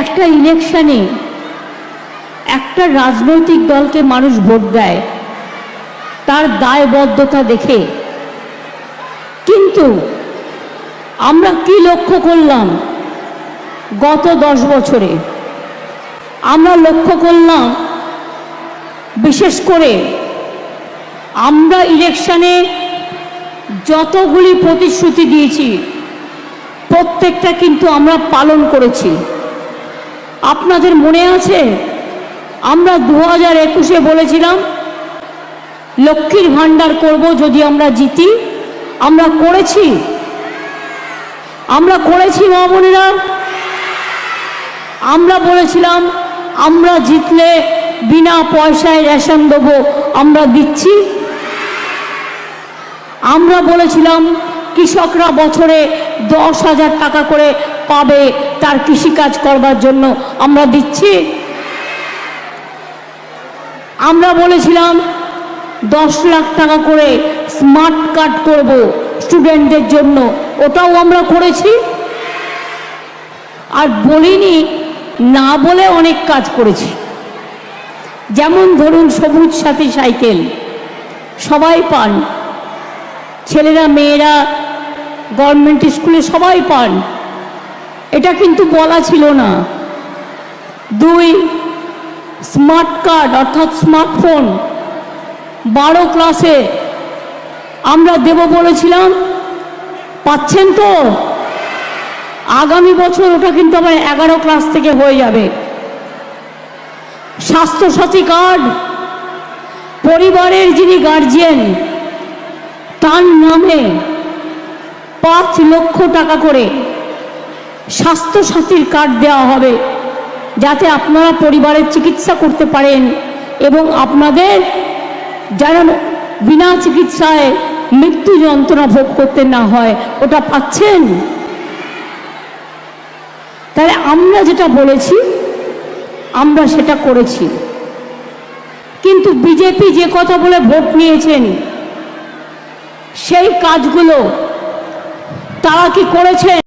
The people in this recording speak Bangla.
একটা ইলেকশনে একটা রাজনৈতিক দলকে মানুষ ভোট দেয়, তার দায়বদ্ধতা দেখে। কিন্তু আমরা কি লক্ষ্য করলাম গত দশ বছরে? আমরা লক্ষ্য করলাম, বিশেষ করে আমরা ইলেকশনে যতগুলি প্রতিশ্রুতি দিয়েছি, প্রত্যেকটা কিন্তু আমরা পালন করেছি। আপনাদের মনে আছে? আমরা দু হাজার একুশে বলেছিলাম, লক্ষ্মীর ভাণ্ডার করব যদি আমরা জিতি। আমরা করেছি। আমরা করেছি, মা বোনেরা। আমরা বলেছিলাম, আমরা জিতলে বিনা পয়সায় রেশন দেবো, আমরা দিচ্ছি। আমরা বলেছিলাম কৃষকরা বছরে দশ হাজার টাকা করে পাবে তার কৃষিকাজ করবার জন্য। আমরা দিচ্ছি। আমরা বলেছিলাম দশ লাখ টাকা করে স্মার্ট কার্ড করব স্টুডেন্টদের জন্য। ওটাও আমরা করেছি। আর বলিনি, না বলে অনেক কাজ করেছি। যেমন ধরুন সবুজ সাথী সাইকেল, সবাই পান। ছেলেরা, মেয়েরা গভর্নমেন্ট স্কুলে সবাই পান। এটা কিন্তু বলা ছিল না। দুই, স্মার্ট কার্ড অর্থাৎ স্মার্টফোন। বারো ক্লাসে আমরা দেব বলেছিলাম, পাচ্ছেন তো? আগামী বছর ওটা কিন্তু আমার এগারো ক্লাস থেকে হয়ে যাবে। স্বাস্থ্যসাথী কার্ড, পরিবারের যিনি গার্জিয়ান তার নামে পাঁচ লক্ষ টাকা করে স্বাস্থ্যসাথীর কার্ড দেওয়া হবে, যাতে আপনারা পরিবারের চিকিৎসা করতে পারেন এবং আপনাদের যেন বিনা চিকিৎসায় মৃত্যু যন্ত্রণা ভোগ করতে না হয়। ওটা পাচ্ছেন? তাহলে আমরা যেটা বলেছি, আমরা সেটা করেছি। কিন্তু বিজেপি যে কথা বলে ভোট নিয়েছেন, সেই কাজগুলো তারা কি করেছেন